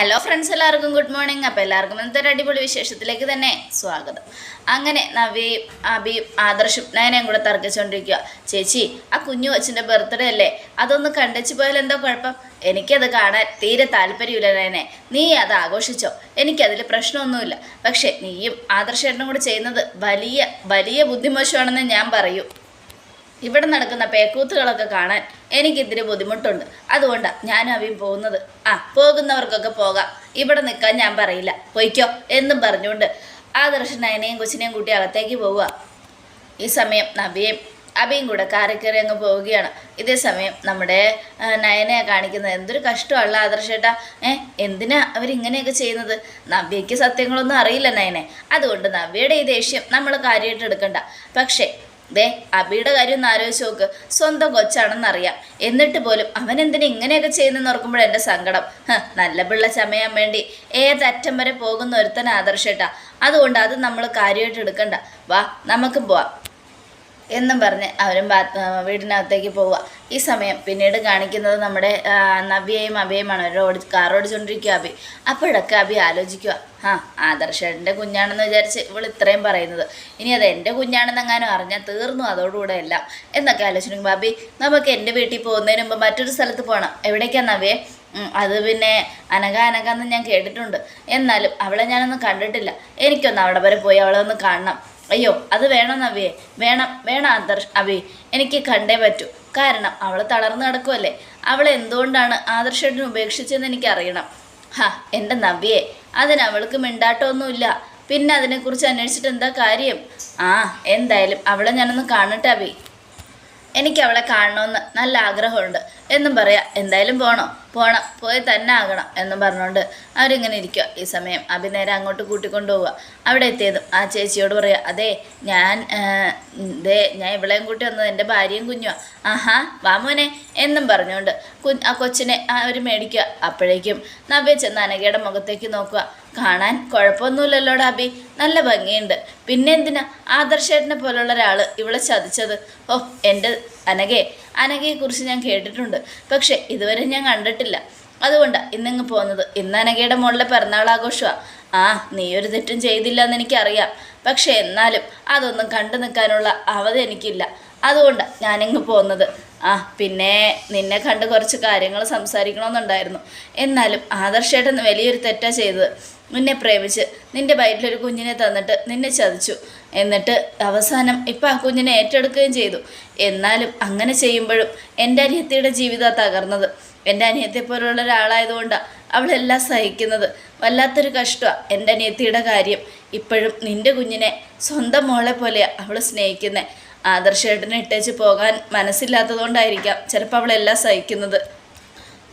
Hello friends എല്ലാവർക്കും good morning അപ്പോൾ എല്ലാവർക്കും ഇന്നത്തെ ഒരു അടിപൊളി വിശേഷത്തിലേക്ക് തന്നെ സ്വാഗതം. അങ്ങനെ നവീം അബിയും ആദർശും നയനയും കൂടെ തർക്കിച്ചുകൊണ്ടിരിക്കുക ചേച്ചി ആ കുഞ്ഞു കൊച്ചിന്റെ ബർത്ത്ഡേ അല്ലേ? അതൊന്ന് കണ്ടെച്ചു പോയാൽ എന്താ കുഴപ്പം? എനിക്കത് കാണാൻ തീരെ താല്പര്യമില്ല നയനെ. നീ അത് ആഘോഷിച്ചോ? എനിക്കതിൽ പ്രശ്നമൊന്നുമില്ല. പക്ഷേ നീയും ആദർശേട്ടനും കൂടെ ചെയ്യുന്നത് വലിയ വലിയ ബുദ്ധിമോശമാണെന്ന് ഞാൻ പറയൂ. ഇവിടെ നടക്കുന്ന പേക്കൂത്തുകളൊക്കെ കാണാൻ എനിക്കിത്തിരി ബുദ്ധിമുട്ടുണ്ട്. അതുകൊണ്ടാണ് ഞാനും അവയും പോകുന്നത്. ആ പോകുന്നവർക്കൊക്കെ പോകാം. ഇവിടെ നിൽക്കാൻ ഞാൻ പറയില്ല. പൊയ്ക്കോ എന്നും പറഞ്ഞുകൊണ്ട് ആ നയനെയും കൊച്ചിനെയും കൂട്ടി അകത്തേക്ക് പോവുക. ഈ സമയം നബിയും അബിയും കൂടെ കയറി അങ്ങ് പോവുകയാണ്. ഇതേ സമയം നമ്മുടെ നയനെ കാണിക്കുന്നത് എന്തൊരു കഷ്ടമല്ല ആദർശേട്ടാ. ഏ എന്തിനാ അവരിങ്ങനെയൊക്കെ ചെയ്യുന്നത്? നവ്യയ്ക്ക് സത്യങ്ങളൊന്നും അറിയില്ല നയനെ. അതുകൊണ്ട് നവ്യയുടെ ഈ ദേഷ്യം നമ്മൾ കാര്യമായിട്ട് എടുക്കണ്ട. പക്ഷേ ദേ അബിയുടെ കാര്യം ഒന്ന് ആലോചിച്ച് നോക്ക്. സ്വന്തം കൊച്ചാണെന്നറിയാം. എന്നിട്ട് പോലും അവൻ എന്തിനാ ഇങ്ങനെയൊക്കെ ചെയ്യുന്നെന്ന് ഓർക്കുമ്പോൾ എന്റെ സങ്കടം. നല്ല പിള്ള ചമയാൻ വേണ്ടി ഏതറ്റം വരെ പോകുന്ന ഒരുത്തൻ അതുകൊണ്ട് അത് നമ്മൾ കാര്യമായിട്ട് എടുക്കണ്ട. വാ നമുക്കും പോവാം. എന്നും പറഞ്ഞ് അവരും ബാത്ത് വീടിനകത്തേക്ക് പോവുക. ഈ സമയം പിന്നീട് കാണിക്കുന്നത് നമ്മുടെ നവ്യയും അഭയുമാണ്. അവർ ഓടി കാർ ഓടിച്ചുകൊണ്ടിരിക്കുക അഭി. അപ്പോഴൊക്കെ അഭി ആലോചിക്കുക ആ ആദർശേട്ടന്റെ കുഞ്ഞാണെന്ന് വിചാരിച്ച് ഇവൾ ഇത്രയും പറയുന്നത്. ഇനി അത് എന്റെ കുഞ്ഞാണെന്നെങ്ങാനും അറിഞ്ഞാൽ തീർന്നു അതോടുകൂടെ എല്ലാം. എന്നൊക്കെ ആലോചിക്കുമ്പോൾ അഭി നമുക്ക് എന്റെ വീട്ടിൽ പോകുന്നതിന് മുമ്പ് മറ്റൊരു സ്ഥലത്ത് പോകണം എവിടേക്കാണ് നവ്യേ? അത് പിന്നെ അനക അനക എന്ന് ഞാൻ കേട്ടിട്ടുണ്ട്. എന്നാലും അവളെ ഞാനൊന്നും കണ്ടിട്ടില്ല. എനിക്കൊന്ന് അവിടെ വരെ പോയി അവളെ ഒന്ന് കാണണം. അയ്യോ അത് വേണം നവ്യേ വേണം വേണം ആദർശ്. അവി എനിക്ക് കണ്ടേ പറ്റൂ. കാരണം അവൾ തളർന്നു കിടക്കുമല്ലേ അവൾ എന്തുകൊണ്ടാണ് ആദർശേട്ടന് ഉപേക്ഷിച്ചതെന്ന് എനിക്കറിയണം. ഹാ എന്റെ നവ്യേ അതിന് അവൾക്ക് മിണ്ടാട്ടമൊന്നുമില്ല. പിന്നെ അതിനെക്കുറിച്ച് അന്വേഷിച്ചിട്ട് എന്താ കാര്യം? ആ എന്തായാലും അവളെ ഞാനൊന്ന് കാണട്ടെ അവി എനിക്ക് അവളെ കാണണമെന്ന് നല്ല ആഗ്രഹമുണ്ട്. എന്നും പറയാം. എന്തായാലും പോണോ? പോണം പോയി തന്നെ ആകണം എന്നും പറഞ്ഞുകൊണ്ട് അവരിങ്ങനെ ഇരിക്കുക ഈ സമയം അഭി നേരെ അങ്ങോട്ട് കൂട്ടിക്കൊണ്ടു പോവുക. അവിടെ എത്തിയതും ആ ചേച്ചിയോട് പറയുക അതെ ഞാൻ ദേ ഞാൻ ഇവളെയും കൂട്ടി വന്നത് എന്റെ ഭാര്യയും കുഞ്ഞുവാ. ആഹാ വാമോനെ എന്നും പറഞ്ഞുകൊണ്ട് ആ കൊച്ചിനെ അവർ മേടിക്കുക അപ്പോഴേക്കും നവ്യ ചെന്ന് അനഘയുടെ മുഖത്തേക്ക് നോക്കുക കാണാൻ കുഴപ്പമൊന്നുമില്ലല്ലോ ഡാബി നല്ല ഭംഗിയുണ്ട്. പിന്നെ എന്തിനാ ആദർശേട്ടനെ പോലുള്ള ഒരാൾ ഇവളെ ചതിച്ചത്? ഓ എന്റെ അനഘയെ അനഘയെക്കുറിച്ച് ഞാൻ കേട്ടിട്ടുണ്ട്. പക്ഷേ ഇതുവരെ ഞാൻ കണ്ടിട്ടില്ല. അതുകൊണ്ടാണ് ഇന്നിങ്ങ് പോകുന്നത് ഇന്ന് അനഘയുടെ മോളിലെ പിറന്നാൾ ആഘോഷമാണ് ആ നീ ഒരു തെറ്റും ചെയ്തില്ല എന്ന് എനിക്കറിയാം. പക്ഷേ എന്നാലും അതൊന്നും കണ്ടു നിൽക്കാനുള്ള അവധി എനിക്കില്ല. അതുകൊണ്ടാണ് ഞാനിങ്ങ് പോകുന്നത് ആ പിന്നെ നിന്നെ കണ്ട് കുറച്ച് കാര്യങ്ങൾ സംസാരിക്കണമെന്നുണ്ടായിരുന്നു. എന്നാലും ആദർശേട്ടൻ വലിയൊരു തെറ്റാ ചെയ്തത്. നിന്നെ പ്രേമിച്ച് നിന്റെ വയറ്റിലൊരു കുഞ്ഞിനെ തന്നിട്ട് നിന്നെ ചതിച്ചു. എന്നിട്ട് അവസാനം ഇപ്പം ആ കുഞ്ഞിനെ ഏറ്റെടുക്കുകയും ചെയ്തു. എന്നാലും അങ്ങനെ ചെയ്യുമ്പോഴും എന്റെ അനിയത്തിയുടെ ജീവിതം തകർന്നത്. എന്റെ അനിയത്തെ പോലുള്ള ഒരാളായതുകൊണ്ടാണ് അവളെല്ലാം സഹിക്കുന്നത്. വല്ലാത്തൊരു കഷ്ടമാണ് എന്റെ അനിയത്തിയുടെ കാര്യം. ഇപ്പോഴും നിന്റെ കുഞ്ഞിനെ സ്വന്തം മോളെ പോലെയാണ് അവൾ സ്നേഹിക്കുന്നത് ആദർശേട്ടനെ ഇട്ടേച്ച് പോകാൻ മനസ്സില്ലാത്തതുകൊണ്ടായിരിക്കാം ചിലപ്പോൾ അവളെല്ലാം സഹിക്കുന്നത്.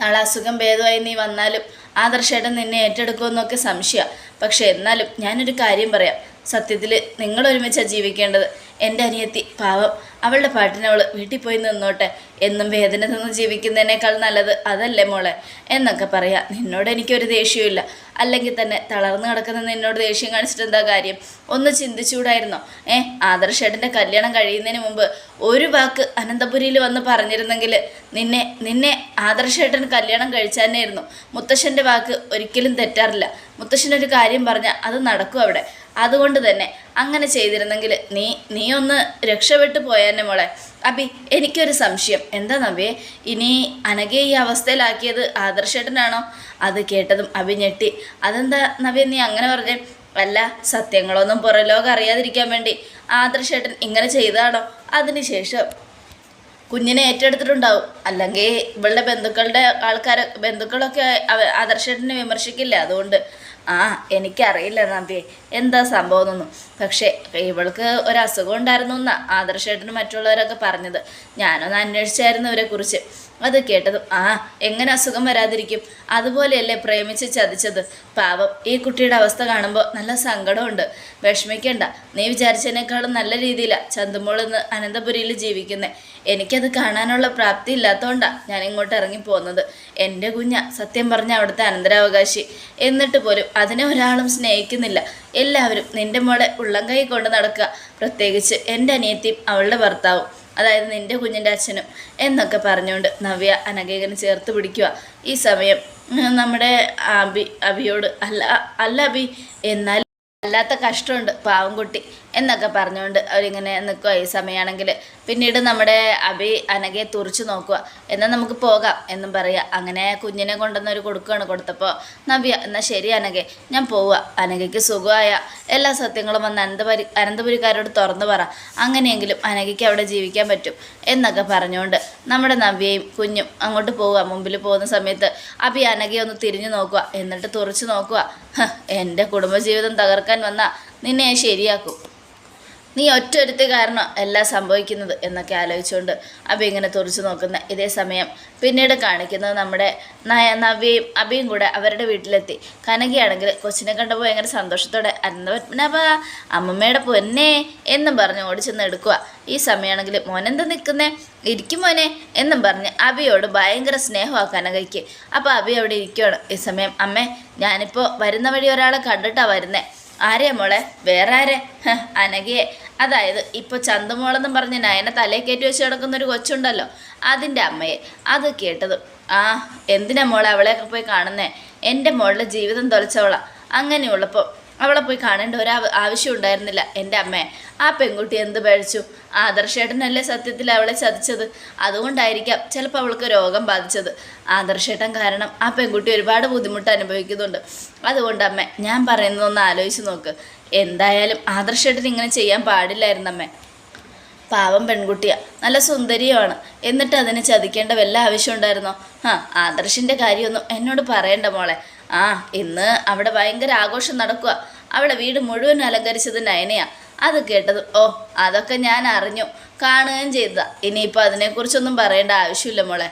നാളെ അസുഖം ഭേദമായി നീ വന്നാലും ആദർശേട്ടൻ നിന്നെ ഏറ്റെടുക്കുമെന്നൊക്കെ സംശയമാണ് പക്ഷേ എന്നാലും ഞാനൊരു കാര്യം പറയാം. സത്യത്തിൽ നിങ്ങൾ ഒരുമിച്ചാണ് ജീവിക്കേണ്ടത്. എന്റെ അനിയത്തി പാവം. അവളുടെ പാട്ടിനവൾ വീട്ടിൽ പോയി നിന്നോട്ടെ. എന്നും വേദന നിന്ന് ജീവിക്കുന്നതിനേക്കാൾ നല്ലത് അതല്ലേ മോളെ? എന്നൊക്കെ പറയാം. നിന്നോട് എനിക്കൊരു ദേഷ്യമില്ല അല്ലെങ്കിൽ തന്നെ തളർന്നു കിടക്കുന്ന നിന്നോട് ദേഷ്യം കാണിച്ചിട്ട് എന്താ കാര്യം? ഒന്ന് ചിന്തിച്ചുകൂടായിരുന്നോ? ഏ ആദർശേട്ടന്റെ കല്യാണം കഴിയുന്നതിന് മുമ്പ് ഒരു വാക്ക് അനന്തപുരിയിൽ വന്ന് പറഞ്ഞിരുന്നെങ്കിൽ നിന്നെ നിന്നെ ആദർശേട്ടൻ കല്യാണം കഴിച്ചാനായിരുന്നു. മുത്തശ്ശന്റെ വാക്ക് ഒരിക്കലും തെറ്റാറില്ല. മുത്തശ്ശനൊരു കാര്യം പറഞ്ഞാൽ അത് നടക്കും അവിടെ. അതുകൊണ്ട് തന്നെ അങ്ങനെ ചെയ്തിരുന്നെങ്കിൽ നീ നീ ഒന്ന് രക്ഷപ്പെട്ടു പോയാന്നെ മോളെ. അബി എനിക്കൊരു സംശയം. എന്താ നബിയെ ഇനി അനഘയെ ഈ അവസ്ഥയിലാക്കിയത് ആദർശേട്ടനാണോ? അത് കേട്ടതും അബി ഞെട്ടി. അതെന്താ നബിയെ നീ അങ്ങനെ പറഞ്ഞേ? അല്ല സത്യങ്ങളൊന്നും പുറലോകം അറിയാതിരിക്കാൻ വേണ്ടി ആദർശേട്ടൻ ഇങ്ങനെ ചെയ്താണോ അതിനുശേഷം കുഞ്ഞിനെ ഏറ്റെടുത്തിട്ടുണ്ടാവും. അല്ലെങ്കിൽ ഇവളുടെ ബന്ധുക്കളുടെ ആൾക്കാരെ ബന്ധുക്കളൊക്കെ ആദർശേട്ടനെ വിമർശിക്കില്ല? അതുകൊണ്ട് ആ എനിക്കറിയില്ല നമ്പിയെ എന്താ സംഭവം എന്നൊന്നും. പക്ഷേ ഇവൾക്ക് ഒരു അസുഖം ഉണ്ടായിരുന്നു എന്നാ ആദർശേട്ടനും മറ്റുള്ളവരൊക്കെ പറഞ്ഞത്. ഞാനൊന്ന് അന്വേഷിച്ചായിരുന്നു ഇവരെ കുറിച്ച് അത് കേട്ടതും ആ എങ്ങനെ അസുഖം വരാതിരിക്കും? അതുപോലെയല്ലേ പ്രേമിച്ച് ചതിച്ചത്. പാവം ഈ കുട്ടിയുടെ അവസ്ഥ കാണുമ്പോൾ നല്ല സങ്കടമുണ്ട്. വിഷമിക്കണ്ട നീ വിചാരിച്ചതിനേക്കാളും നല്ല രീതിയിലാണ് ചന്തുമോൾ ഇന്ന് അനന്തപുരിയിൽ ജീവിക്കുന്നത് എനിക്കത് കാണാനുള്ള പ്രാപ്തി ഇല്ലാത്തതുകൊണ്ടാണ് ഞാൻ ഇങ്ങോട്ട് ഇറങ്ങി പോകുന്നത് എന്റെ കുഞ്ഞ സത്യം പറഞ്ഞ അവിടുത്തെ അനന്തരാവകാശി. എന്നിട്ട് പോലും അതിനെ ഒരാളും സ്നേഹിക്കുന്നില്ല. എല്ലാവരും നിന്റെ മോളെ ഉള്ളം കൈ കൊണ്ട് നടക്കുക. പ്രത്യേകിച്ച് എന്റെ അനിയത്തിയും അവളുടെ ഭർത്താവും. അതായത് നിന്റെ കുഞ്ഞിന്റെ അച്ഛനും എന്നൊക്കെ പറഞ്ഞുകൊണ്ട് നവ്യ അനഘേകന് ചേർത്ത് പിടിക്കുക ഈ സമയം നമ്മുടെ അബി അബിയോട് അല്ല അല്ല അബി എന്നാൽ അല്ലാത്ത കഷ്ടമുണ്ട് പാവം കുട്ടി. എന്നൊക്കെ പറഞ്ഞുകൊണ്ട് അവരിങ്ങനെ നിൽക്കുക ഈ സമയമാണെങ്കിൽ പിന്നീട് നമ്മുടെ അബി അനഘയെ തുറച്ചു നോക്കുക എന്നാൽ നമുക്ക് പോകാം എന്നും പറയുക അങ്ങനെ കുഞ്ഞിനെ കൊണ്ടുവന്ന് ഒരു കൊടുക്കുകയാണ് കൊടുത്തപ്പോൾ നവ്യ എന്നാൽ ശരി അനഘെ ഞാൻ പോവുക അനഘയ്ക്ക് സുഖമായ എല്ലാ സത്യങ്ങളും വന്ന് അനന്തപുരി അനന്തപുരിക്കാരോട് തുറന്നു പറ. അങ്ങനെയെങ്കിലും അനഘയ്ക്ക് അവിടെ ജീവിക്കാൻ പറ്റും എന്നൊക്കെ പറഞ്ഞുകൊണ്ട് നമ്മുടെ നവ്യയും കുഞ്ഞും അങ്ങോട്ട് പോവുക മുമ്പിൽ പോകുന്ന സമയത്ത് അബി അനഘയെ ഒന്ന് തിരിഞ്ഞു നോക്കുക എന്നിട്ട് തുറച്ചു നോക്കുക "ഹ്, എന്റെ കുടുംബജീവിതം തകർക്കാൻ വന്ന നിന്നെ ശരിയാക്കും. നീ ഒറ്റ ഒരുത്തി കാരണം എല്ലാം സംഭവിക്കുന്നത് എന്നൊക്കെ ആലോചിച്ചുകൊണ്ട് അബി ഇങ്ങനെ തുറച്ചു നോക്കുന്ന ഇതേ സമയം പിന്നീട് കാണിക്കുന്നത് നമ്മുടെ നയ നവ്യയും അബിയും കൂടെ അവരുടെ വീട്ടിലെത്തി. കനകയാണെങ്കിൽ കൊച്ചിനെ കണ്ടപ്പോൾ ഭയങ്കര സന്തോഷത്തോടെ അന്നപത്മനാഭ അമ്മമ്മയുടെ പൊന്നെ എന്നും പറഞ്ഞ് ഓടിച്ചെന്ന് എടുക്കുക. ഈ സമയമാണെങ്കിൽ മോനെന്താ നിൽക്കുന്നേ? ഇരിക്കും മോനെ എന്നും പറഞ്ഞ് അബിയോട് ഭയങ്കര സ്നേഹമാണ് കനകയ്ക്ക്. അപ്പോൾ അബി അവിടെ ഇരിക്കുകയാണ് ഈ സമയം അമ്മേ ഞാനിപ്പോൾ വരുന്ന വഴി ഒരാളെ കണ്ടിട്ടാണ് വരുന്നേ. ആരെയാ മോളെ? വേറെ ആരെ? അനഘയെ. അതായത് ഇപ്പോൾ ചന്തുമോളെന്നും പറഞ്ഞ് നയനെ തലേ കയറ്റി വെച്ച് കിടക്കുന്ന ഒരു കൊച്ചുണ്ടല്ലോ അതിന്റെ അമ്മയെ. അത് കേട്ടത് ആ എന്തിനാ മോളെ അവളെയൊക്കെ പോയി കാണുന്നേ? എന്റെ മോളുടെ ജീവിതം തൊലച്ചവളാ. അങ്ങനെയുള്ളപ്പോൾ അവളെ പോയി കാണേണ്ട ഒരു ആവശ്യം ഉണ്ടായിരുന്നില്ല. എന്റെ അമ്മയെ ആ പെൺകുട്ടി എന്ത് പഴിച്ചു ആദർശേട്ടനല്ലേ സത്യത്തിൽ അവളെ ചതിച്ചത്? അതുകൊണ്ടായിരിക്കാം ചിലപ്പോൾ അവൾക്ക് രോഗം ബാധിച്ചത്. ആദർശേട്ടൻ കാരണം ആ പെൺകുട്ടി ഒരുപാട് ബുദ്ധിമുട്ട് അനുഭവിക്കുന്നുണ്ട്. അതുകൊണ്ട് അമ്മ ഞാൻ പറയുന്നതൊന്ന് ആലോചിച്ച് നോക്ക്. എന്തായാലും ആദർശേട്ടൻ ഇങ്ങനെ ചെയ്യാൻ പാടില്ലായിരുന്നു അമ്മേ. പാവം പെൺകുട്ടിയാ. നല്ല സുന്ദരിയുമാണ്. എന്നിട്ട് അതിനെ ചതിക്കേണ്ട വല്ല ആവശ്യം ഉണ്ടായിരുന്നോ? ആ ആദർശിന്റെ കാര്യമൊന്നും എന്നോട് പറയണ്ട മോളെ. ആ ഇന്ന് അവിടെ ഭയങ്കര ആഘോഷം നടക്കുക അവളെ വീട് മുഴുവൻ അലങ്കരിച്ചത് നയനയാ. അത് കേട്ടത് ഓ അതൊക്കെ ഞാൻ അറിഞ്ഞു. കാണുകയും ചെയ്തതാ. ഇനിയിപ്പോൾ അതിനെക്കുറിച്ചൊന്നും പറയേണ്ട ആവശ്യമില്ല മോളെ.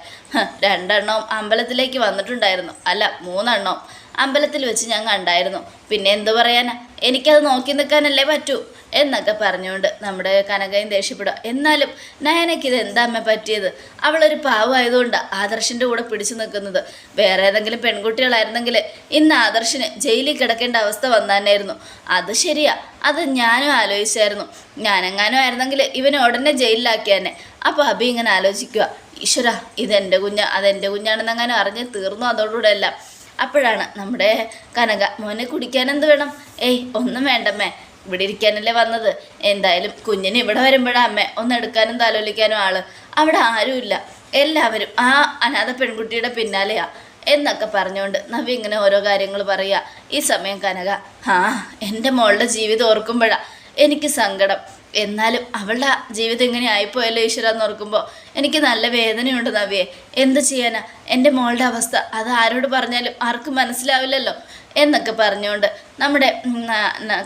രണ്ടെണ്ണവും അമ്പലത്തിലേക്ക് വന്നിട്ടുണ്ടായിരുന്നു. അല്ല മൂന്നെണ്ണവും അമ്പലത്തിൽ വെച്ച് ഞാൻ കണ്ടായിരുന്നു. പിന്നെ എന്തു പറയാനാ? എനിക്കത് നോക്കി നിൽക്കാനല്ലേ പറ്റൂ. എന്നൊക്കെ പറഞ്ഞുകൊണ്ട് നമ്മുടെ കനകയും ദേഷ്യപ്പെടുക. എന്നാലും നയനയ്ക്ക് ഇത് എന്താ അമ്മ പറ്റിയത്? അവളൊരു പാവമായതുകൊണ്ട് ആദർശിന്റെ കൂടെ പിടിച്ചു നിൽക്കുന്നത്. വേറെ ഏതെങ്കിലും പെൺകുട്ടികളായിരുന്നെങ്കിൽ ഇന്ന് ആദർശിന് ജയിലിൽ കിടക്കേണ്ട അവസ്ഥ വന്നാനായിരുന്നു അത് ശരിയാ. അത് ഞാനും ആലോചിച്ചായിരുന്നു. ഞാനെങ്ങാനും ആയിരുന്നെങ്കിൽ ഇവനെ ഉടനെ ജയിലിലാക്കിയാനെ. അപ്പോൾ അബി ഇങ്ങനെ ആലോചിക്കുക ഈശ്വര ഇതെന്റെ കുഞ്ഞ് അതെന്റെ കുഞ്ഞാണെന്നെങ്ങാനും അറിഞ്ഞ് തീർന്നു അതോടുകൂടെ എല്ലാം. അപ്പോഴാണ് നമ്മുടെ കനക മോനെ കുടിക്കാൻ എന്ത് വേണം? ഏയ് ഒന്നും വേണ്ടമ്മേ. ഇവിടെ ഇരിക്കാനല്ലേ വന്നത്? എന്തായാലും കുഞ്ഞിന് ഇവിടെ വരുമ്പോഴാ അമ്മ ഒന്ന് എടുക്കാനും താലോലിക്കാനും ആൾ. അവിടെ ആരുമില്ല. എല്ലാവരും ആ അനാഥ പെൺകുട്ടിയുടെ പിന്നാലെയാ എന്നൊക്കെ പറഞ്ഞുകൊണ്ട് നവി ഇങ്ങനെ ഓരോ കാര്യങ്ങൾ പറയുക ഈ സമയം കനക ആ എന്റെ മോളുടെ ജീവിതം ഓർക്കുമ്പോഴാ എനിക്ക് സങ്കടം. എന്നാലും അവളുടെ ജീവിതം ഇങ്ങനെ ആയിപ്പോയല്ലോ ഈശ്വര എന്ന് ഓർക്കുമ്പോൾ എനിക്ക് നല്ല വേദനയുണ്ട് നവിയെ. എന്ത് ചെയ്യാനാ? എന്റെ മോളുടെ അവസ്ഥ അത് ആരോട് പറഞ്ഞാലും ആർക്കും മനസ്സിലാവില്ലല്ലോ. എന്നൊക്കെ പറഞ്ഞുകൊണ്ട് നമ്മുടെ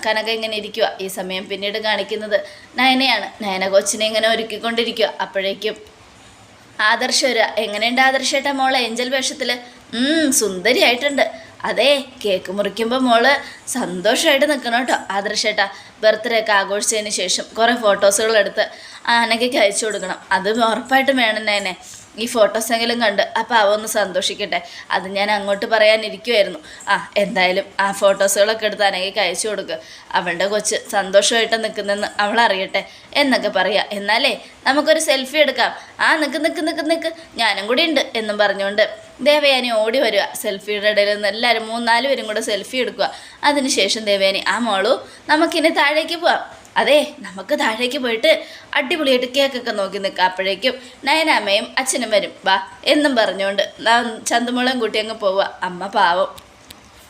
കനക ഇങ്ങനെ ഇരിക്കുക ഈ സമയം പിന്നീട് കാണിക്കുന്നത് നയനയാണ്. നയന കൊച്ചിനെ ഇങ്ങനെ ഒരുക്കിക്കൊണ്ടിരിക്കുക അപ്പോഴേക്കും ആദർശ ഒരു എങ്ങനെയുണ്ട് ആദർശേട്ട മോളെ? ഏഞ്ചൽ വേഷത്തിൽ സുന്ദരിയായിട്ടുണ്ട്. അതെ കേക്ക് മുറിക്കുമ്പോൾ മോൾ സന്തോഷമായിട്ട് നിൽക്കണം കേട്ടോ ആദർശേട്ടാ ബർത്ത്ഡേ ഒക്കെ ആഘോഷിച്ചതിന് ശേഷം കുറേ ഫോട്ടോസുകളെടുത്ത് ആനയ്ക്ക് അയച്ചു കൊടുക്കണം. അത് ഉറപ്പായിട്ടും വേണം നേനെ ഈ ഫോട്ടോസെങ്കിലും കണ്ട്. അപ്പോൾ അവ ഒന്ന് സന്തോഷിക്കട്ടെ. അത് ഞാൻ അങ്ങോട്ട് പറയാനിരിക്കുമായിരുന്നു ആ എന്തായാലും ആ ഫോട്ടോസുകളൊക്കെ എടുത്ത് അനഘയ്ക്ക് അയച്ചു കൊടുക്കുക അവളുടെ കൊച്ച് സന്തോഷമായിട്ട് നിൽക്കുന്നെന്ന് അവൾ അറിയട്ടെ എന്നൊക്കെ പറയാം. എന്നാലേ നമുക്കൊരു സെൽഫി എടുക്കാം. ആ നിൽക്ക് നിൽക്ക് നിൽക്ക് നിൽക്ക് ഞാനും കൂടി ഉണ്ട് എന്നും പറഞ്ഞുകൊണ്ട് ദേവയാനി ഓടി വരിക. സെൽഫിയുടെ ഇടയിൽ നിന്ന് എല്ലാവരും മൂന്നാൽ പേരും കൂടെ സെൽഫി എടുക്കുക. അതിനുശേഷം ദേവയാനി ആ മോളു നമുക്കിനി താഴേക്ക് പോവാം. അതെ നമുക്ക് താഴേക്ക് പോയിട്ട് അടിപൊളിയായിട്ട് കേക്കൊക്കെ നോക്കി നിൽക്കാം അപ്പോഴേക്കും നയനാമ്മയും അച്ഛനും വരും. വാ എന്നും പറഞ്ഞുകൊണ്ട് ചന്തമുളം കൂട്ടി അങ്ങ് പോവുക അമ്മ പാവം.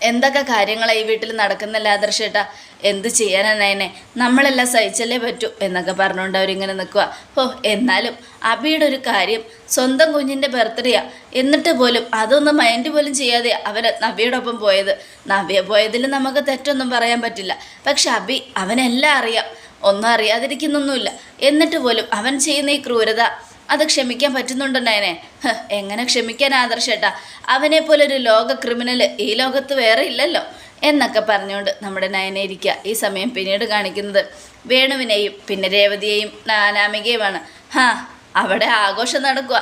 എന്തൊക്കെ കാര്യങ്ങളാണ് ഈ വീട്ടിൽ നടക്കുന്നില്ല ആദർശേട്ടാ എന്ത് ചെയ്യാനാണ് എന്നെ നമ്മളെല്ലാം സഹിച്ചല്ലേ പറ്റൂ എന്നൊക്കെ പറഞ്ഞുകൊണ്ട് അവരിങ്ങനെ നിൽക്കുക ഓ എന്നാലും അബിയുടെ ഒരു കാര്യം സ്വന്തം കുഞ്ഞിന്റെ ബർത്ത്ഡേയാ. എന്നിട്ട് പോലും അതൊന്നും മൈൻഡ് പോലും ചെയ്യാതെ അവൻ നവ്യയോടൊപ്പം പോയത്. നവ്യ പോയതിൽ നമുക്ക് തെറ്റൊന്നും പറയാൻ പറ്റില്ല. പക്ഷെ അബി അവനെല്ലാം അറിയാം. ഒന്നും അറിയാതിരിക്കുന്നൊന്നുമില്ല. എന്നിട്ട് പോലും അവൻ ചെയ്യുന്ന ഈ ക്രൂരത അത് ക്ഷമിക്കാൻ പറ്റുന്നുണ്ടോ എങ്ങനെ ക്ഷമിക്കാൻ ആദർശേട്ടാ? അവനെ പോലെ ഒരു ലോക ക്രിമിനൽ ഈ ലോകത്ത് വേറെ ഇല്ലല്ലോ. എന്നൊക്കെ പറഞ്ഞുകൊണ്ട് നമ്മുടെ നയനെ ഇരിക്കുക ഈ സമയം പിന്നീട് കാണിക്കുന്നത്. വേണുവിനെയും പിന്നെ രേവതിയെയും നാനാമികയുമാണ്. ഹാ അവിടെ ആഘോഷം നടക്കുക.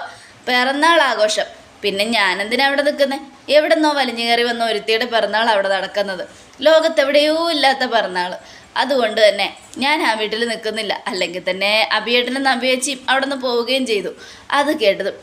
പിറന്നാൾ ആഘോഷം. പിന്നെ ഞാനെന്തിനാ അവിടെ നിൽക്കുന്നത് എവിടെന്നോ വലിഞ്ഞു കയറി വന്ന ഒരുത്തിയുടെ പിറന്നാൾ അവിടെ നടക്കുന്നത്. ലോകത്തെവിടെയോ ഇല്ലാത്ത പിറന്നാൾ അതുകൊണ്ട് തന്നെ ഞാൻ ആ വീട്ടിൽ നിൽക്കുന്നില്ല. അല്ലെങ്കിൽ തന്നെ അഭിയേട്ടനും നമ്പിയേച്ചിയും അവിടെ നിന്ന് പോവുകയും ചെയ്തു. അത് കേട്ടതും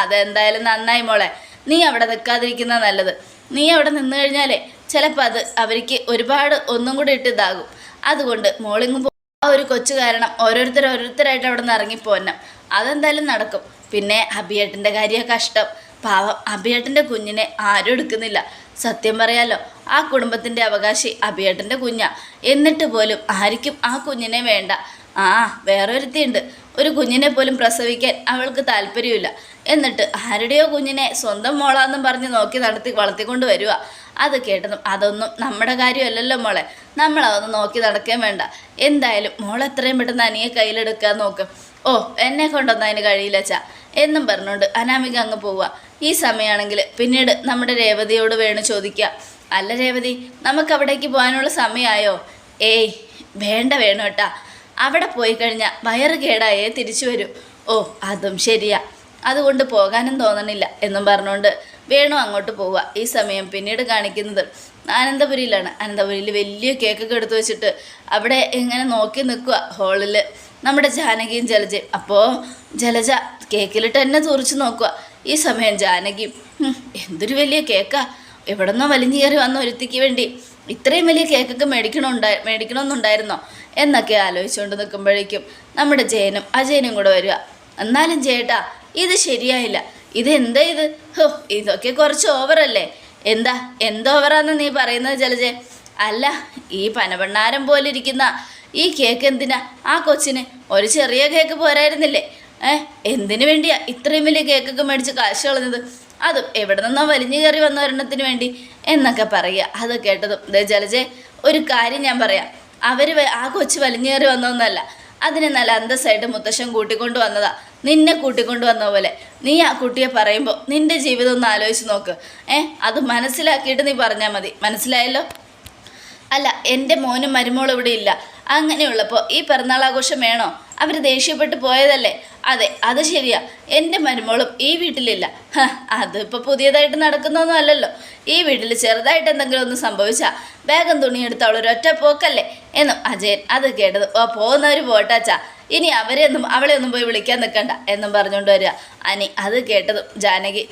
അതെന്തായാലും നന്നായി മോളെ. നീ അവിടെ നിൽക്കാതിരിക്കുന്ന നല്ലത്. നീ അവിടെ നിന്ന് കഴിഞ്ഞാലേ ചിലപ്പോൾ അത് അവർക്ക് ഒരുപാട് ഒന്നും കൂടി ഇട്ട് ഇതാകും. അതുകൊണ്ട് മോളിങ്ങും ആ ഒരു കൊച്ചു കാരണം ഓരോരുത്തർ ഓരോരുത്തരായിട്ട് അവിടെ നിന്ന് ഇറങ്ങിപ്പോരണം അതെന്തായാലും നടക്കും. പിന്നെ അഭിയേട്ടന്റെ കാര്യം കഷ്ടം. പാവം അഭിയേട്ടന്റെ കുഞ്ഞിനെ ആരും എടുക്കുന്നില്ല. സത്യം പറയാലോ ആ കുടുംബത്തിന്റെ അവകാശി അഭിയേട്ടന്റെ കുഞ്ഞാ. എന്നിട്ട് പോലും ആർക്കും ആ കുഞ്ഞിനെ വേണ്ട. ആ വേറൊരുത്തിയുണ്ട്. ഒരു കുഞ്ഞിനെ പോലും പ്രസവിക്കാൻ അവൾക്ക് താല്പര്യമില്ല. എന്നിട്ട് ആരുടെയോ കുഞ്ഞിനെ സ്വന്തം മോളാന്നും പറഞ്ഞ് നോക്കി നടത്തി വളർത്തിക്കൊണ്ട് വരിക അത് കേട്ടതും അതൊന്നും നമ്മുടെ കാര്യമല്ലല്ലോ മോളെ. നമ്മളതൊന്നും നോക്കി നടക്കാൻ വേണ്ട. എന്തായാലും മോൾ എത്രയും പെട്ടെന്ന് അനിയെ കയ്യിലെടുക്കാൻ നോക്ക്. ഓ എന്നെ കൊണ്ടൊന്നും അതിന് കഴിയില്ല ചാ എന്നും പറഞ്ഞുകൊണ്ട് അനാമിക അങ്ങ് പോവുക ഈ സമയമാണെങ്കിൽ പിന്നീട് നമ്മുടെ രേവതിയോട് വേണം ചോദിക്കുക അല്ല രേവതി നമുക്ക് അവിടേക്ക് പോകാനുള്ള സമയമായോ ഏയ് വേണ്ട വേണു കേട്ടാ അവിടെ പോയി കഴിഞ്ഞാൽ വയറ് കേടായേ തിരിച്ചു വരൂ. ഓ അതും ശരിയാ. അതുകൊണ്ട് പോകാനും തോന്നണില്ല എന്നും പറഞ്ഞുകൊണ്ട് വേണു അങ്ങോട്ട് പോവുക ഈ സമയം പിന്നീട് കാണിക്കുന്നത് അനന്തപുരിയിലാണ് അനന്തപുരിയിൽ വലിയ കേക്കൊക്കെ എടുത്തു വെച്ചിട്ട് അവിടെ ഇങ്ങനെ നോക്കി നിൽക്കുക ഹോളിൽ നമ്മുടെ ജാനകിയും ജലജയും. അപ്പോൾ ജലജ കേക്കിലിട്ട് തന്നെ തുറിച്ച് നോക്കുക ഈ സമയം ജാനകി എന്തൊരു വലിയ കേക്കാ. എവിടെ നിന്നോ വലിഞ്ഞു കയറി വന്ന ഒരുത്തിക്ക് വേണ്ടി ഇത്രയും വലിയ കേക്കൊക്കെ മേടിക്കണമുണ്ടായി മേടിക്കണമെന്നുണ്ടായിരുന്നോ? എന്നൊക്കെ ആലോചിച്ചുകൊണ്ട് നിൽക്കുമ്പോഴേക്കും നമ്മുടെ ജയനും അജയനും കൂടെ വരിക. എന്നാലും ചേട്ടാ ഇത് ശരിയായില്ല. ഇത് എന്താ ഇത്? ഹോ ഇതൊക്കെ കുറച്ച് ഓവറല്ലേ എന്താ? എന്തോ ഓവറാന്ന് നീ പറയുന്നത് ജലജെ. അല്ല ഈ പനവണ്ണാരം പോലെ ഇരിക്കുന്ന ഈ കേക്ക് എന്തിനാ? ആ കൊച്ചിന് ഒരു ചെറിയ കേക്ക് പോരായിരുന്നില്ലേ? ഏഹ് എന്തിനു വേണ്ടിയാ ഇത്രയും വലിയ കേക്കൊക്കെ മേടിച്ച് കാശ് കളഞ്ഞത്? അതും എവിടെ നിന്നോ വലിഞ്ഞു കയറി വന്ന ഒരെണ്ണത്തിന് വേണ്ടി എന്നൊക്കെ പറയുക. അത് കേട്ടതും ദേ ജലജെ ഒരു കാര്യം ഞാൻ പറയാം. അവർ ആ കൊച്ച് വലിഞ്ഞു കയറി വന്നതൊന്നല്ല. അതിനെ നല്ല അന്തസ്സായിട്ട് മുത്തശ്ശൻ കൂട്ടിക്കൊണ്ടു വന്നതാ. നിന്നെ കൂട്ടിക്കൊണ്ടു വന്ന പോലെ. നീ ആ കുട്ടിയെ പറയുമ്പോൾ നിന്റെ ജീവിതം ഒന്ന് ആലോചിച്ച് നോക്ക്. ഏ അത് മനസ്സിലാക്കിയിട്ട് നീ പറഞ്ഞാൽ മതി. മനസ്സിലായല്ലോ? അല്ല എന്റെ മോനും മരുമോളും ഇവിടെ ഇല്ല. അങ്ങനെയുള്ളപ്പോൾ ഈ പിറന്നാൾ ആഘോഷം വേണോ? അവർ ദേഷ്യപ്പെട്ട് പോയതല്ലേ? അതെ അത് ശരിയാ. എന്റെ മരുമോളും ഈ വീട്ടിലില്ല. അതിപ്പോൾ പുതിയതായിട്ട് നടക്കുന്നൊന്നും അല്ലല്ലോ. ഈ വീട്ടിൽ ചെറുതായിട്ട് എന്തെങ്കിലും ഒന്ന് സംഭവിച്ചാൽ വേഗം തുണിയെടുത്ത് അവൾ ഒരൊറ്റ പോക്കല്ലേ? എന്നും അജയൻ അത് കേട്ടത് ഓ പോകുന്നവർ പോട്ടാച്ചാ. ഇനി അവരെയൊന്നും അവളെയൊന്നും പോയി വിളിക്കാൻ നിൽക്കണ്ട എന്നും പറഞ്ഞുകൊണ്ട് വരിക. അനി അത് കേട്ടതും ജാനകി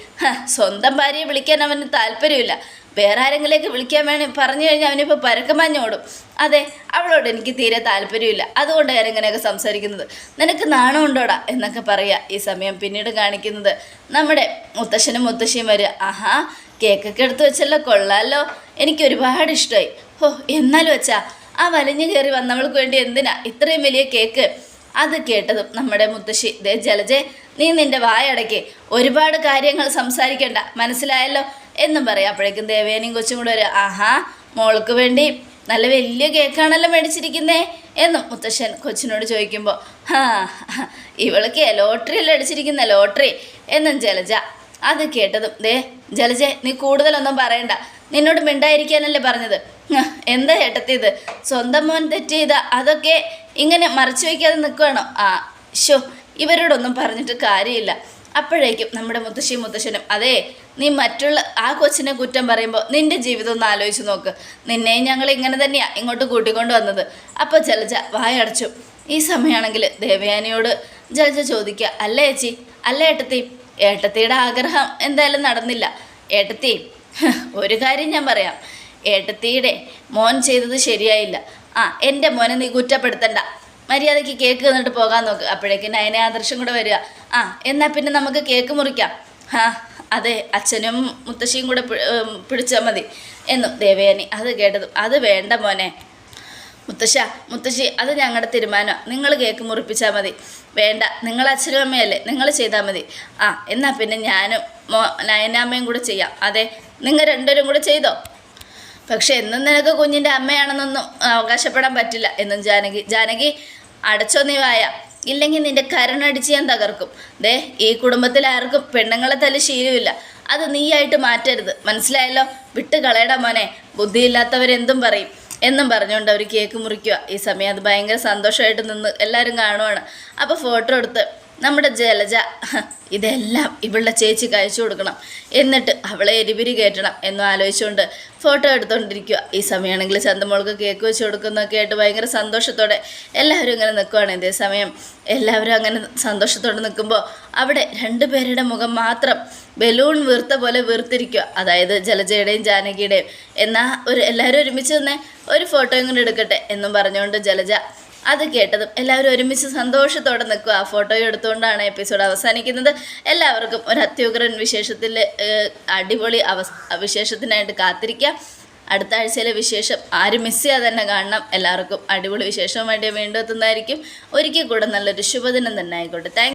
സ്വന്തം ഭാര്യയെ വിളിക്കാൻ അവന് താല്പര്യമില്ല. വേറെ ആരെങ്കിലേക്ക് വിളിക്കാൻ വേണേ പറഞ്ഞു കഴിഞ്ഞാൽ അവനിപ്പോൾ പരക്കമാഞ്ഞോടും അതെ അവളോട് എനിക്ക് തീരെ താല്പര്യമില്ല. അതുകൊണ്ട് ഞാൻ ഇങ്ങനെയൊക്കെ സംസാരിക്കുന്നത്. നിനക്ക് നാണമുണ്ടോടാ? എന്നൊക്കെ പറയുക ഈ സമയം. പിന്നീട് കാണിക്കുന്നത് നമ്മുടെ മുത്തശ്ശനും മുത്തശ്ശിയും വരെ. ആഹാ കേക്കൊക്കെ എടുത്ത് വെച്ചല്ലോ കൊള്ളാമല്ലോ എനിക്ക് ഒരുപാട് ഇഷ്ടമായി ഓ എന്നാലും വെച്ചാ ആ വലിഞ്ഞു കയറി വന്നവൾക്ക് വേണ്ടി എന്തിനാ ഇത്രയും വലിയ കേക്ക്? അത് കേട്ടതും നമ്മുടെ മുത്തശ്ശി ദേ ജലജെ നീ നിന്റെ വായടക്കി ഒരുപാട് കാര്യങ്ങൾ സംസാരിക്കണ്ട മനസ്സിലായല്ലോ? എന്നും പറയാം. അപ്പോഴേക്കും ദേവേനയും കൊച്ചും കൂടെ ഒരു ആഹാ മോൾക്ക് വേണ്ടി നല്ല വലിയ കേക്കാണല്ലോ മേടിച്ചിരിക്കുന്നേ. എന്നും മുത്തശ്ശൻ കൊച്ചിനോട് ചോദിക്കുമ്പോൾ ഹാ ഇവൾക്ക് ലോട്ടറി അല്ലേ അടിച്ചിരിക്കുന്ന? ലോട്ടറി. എന്നും ജലജ അത് കേട്ടതും ദേ ജലജ നീ കൂടുതലൊന്നും പറയണ്ട. നിന്നോട് മിണ്ടായിരിക്കാനല്ലേ പറഞ്ഞത്? എന്താ ഏട്ടത്തിയത് സ്വന്തം മോൻ തെറ്റ് ചെയ്ത അതൊക്കെ ഇങ്ങനെ മറച്ചു വയ്ക്കാതെ നിൽക്കുകയാണോ ആ ഷോ ഇവരോടൊന്നും പറഞ്ഞിട്ട് കാര്യമില്ല. അപ്പോഴേക്കും നമ്മുടെ മുത്തശ്ശിയും മുത്തശ്ശനും അതെ നീ മറ്റുള്ള ആ കൊച്ചിനെ കുറ്റം പറയുമ്പോൾ നിന്റെ ജീവിതം ഒന്ന് ആലോചിച്ച് നോക്ക്. നിന്നെയും ഞങ്ങൾ ഇങ്ങനെ തന്നെയാണ് ഇങ്ങോട്ട് കൂട്ടിക്കൊണ്ട് വന്നത്. അപ്പോൾ ജലജ വായടച്ചു. ഈ സമയമാണെങ്കിൽ ദേവയാനിയോട് ജലജ ചോദിക്കുക അല്ല ചേച്ചി അല്ല ഏട്ടത്തി ഏട്ടത്തിയുടെ ആഗ്രഹം എന്തായാലും നടന്നില്ല. ഏട്ടത്തി ഒരു കാര്യം ഞാൻ പറയാം. ഏട്ടത്തിയുടെ മോൻ ചെയ്തത് ശരിയായില്ല. ആ എന്റെ മോനെ നീ കുറ്റപ്പെടുത്തണ്ട. മര്യാദയ്ക്ക് കേക്ക് തന്നിട്ട് പോകാൻ നോക്ക്. അപ്പോഴേക്കും അതിനെ ആദർശം കൂടെ വരിക. ആ എന്നാൽ പിന്നെ നമുക്ക് കേക്ക് മുറിക്കാം. ആ അതെ അച്ഛനും മുത്തശ്ശിയും കൂടെ പിടിച്ചാൽ മതി എന്നും ദേവയാനി അത് കേട്ടതും. അത് വേണ്ട മോനെ. മുത്തശ്ശ മുത്തശ്ശി അത് ഞങ്ങളുടെ തീരുമാനം നിങ്ങൾ കേക്ക് മുറിപ്പിച്ചാൽ മതി. വേണ്ട നിങ്ങൾ അച്ഛനും അമ്മയല്ലേ നിങ്ങൾ ചെയ്താൽ മതി. ആ എന്നാൽ പിന്നെ ഞാനും മോ നയനാമ്മയും കൂടെ ചെയ്യാം. അതെ നിങ്ങൾ രണ്ടുപേരും കൂടെ ചെയ്തോ? പക്ഷെ എന്നും നിനക്ക് കുഞ്ഞിന്റെ അമ്മയാണെന്നൊന്നും അവകാശപ്പെടാൻ പറ്റില്ല എന്നും ജാനകി ജാനകി അടച്ചോ നീ വായ. ഇല്ലെങ്കിൽ നിന്റെ കരണടിച്ച് ഞാൻ തകർക്കും. ദേ ഈ കുടുംബത്തിൽ ആർക്കും പെണ്ണുങ്ങളെ തല ശീലമില്ല. അത് നീയായിട്ട് മാറ്റരുത്. മനസ്സിലായല്ലോ? വിട്ട് കളയടാ മോനെ. ബുദ്ധിയില്ലാത്തവരെന്തും പറയും. എന്നും പറഞ്ഞുകൊണ്ട് അവർ കേക്ക് മുറിക്കുക. ഈ സമയം അത് ഭയങ്കര സന്തോഷമായിട്ട് നിന്ന് എല്ലാവരും കാണുവാണ്. അപ്പോൾ ഫോട്ടോ എടുത്ത് നമ്മുടെ ജലജ ഇതെല്ലാം ഇവളുടെ ചേച്ചി കഴിച്ചു കൊടുക്കണം. എന്നിട്ട് അവളെ എരിപിരി കയറ്റണം എന്നും ആലോചിച്ചുകൊണ്ട് ഫോട്ടോ എടുത്തുകൊണ്ടിരിക്കുക ഈ സമയമാണെങ്കിൽ ചന്തമോൾക്ക് കേക്ക് വെച്ച് കൊടുക്കുന്നൊക്കെ ആയിട്ട് ഭയങ്കര സന്തോഷത്തോടെ എല്ലാവരും ഇങ്ങനെ നിൽക്കുവാണ് ഇതേ സമയം. എല്ലാവരും അങ്ങനെ സന്തോഷത്തോടെ നിൽക്കുമ്പോൾ അവിടെ രണ്ട് പേരുടെ മുഖം മാത്രം ബലൂൺ വീർത്ത പോലെ വീർത്തിരിക്കുക അതായത് ജലജയുടെയും ജാനകിയുടെയും. എന്നാൽ ഒരു എല്ലാവരും ഒരുമിച്ച് തന്നെ ഒരു ഫോട്ടോ കൂടെ എടുക്കട്ടെ എന്നും പറഞ്ഞുകൊണ്ട് ജലജ അത് കേട്ടതും എല്ലാവരും ഒരുമിച്ച് സന്തോഷത്തോടെ നിൽക്കുക. ആ ഫോട്ടോ എടുത്തുകൊണ്ടാണ് എപ്പിസോഡ് അവസാനിക്കുന്നത്. എല്ലാവർക്കും ഒരു അത്യുഗ്രൻ വിശേഷത്തിൽ അടിപൊളി അവസ് വിശേഷത്തിനായിട്ട് കാത്തിരിക്കാം അടുത്ത ആഴ്ചയിലെ വിശേഷം ആരും മിസ് ചെയ്യാതെ തന്നെ കാണണം. എല്ലാവർക്കും അടിപൊളി വിശേഷവുമായിട്ട് വീണ്ടും എത്തുന്നതായിരിക്കും. ഒരിക്കൽ കൂടെ നല്ലൊരു ശുഭദിനം തന്നെ ആയിക്കോട്ടെ. താങ്ക്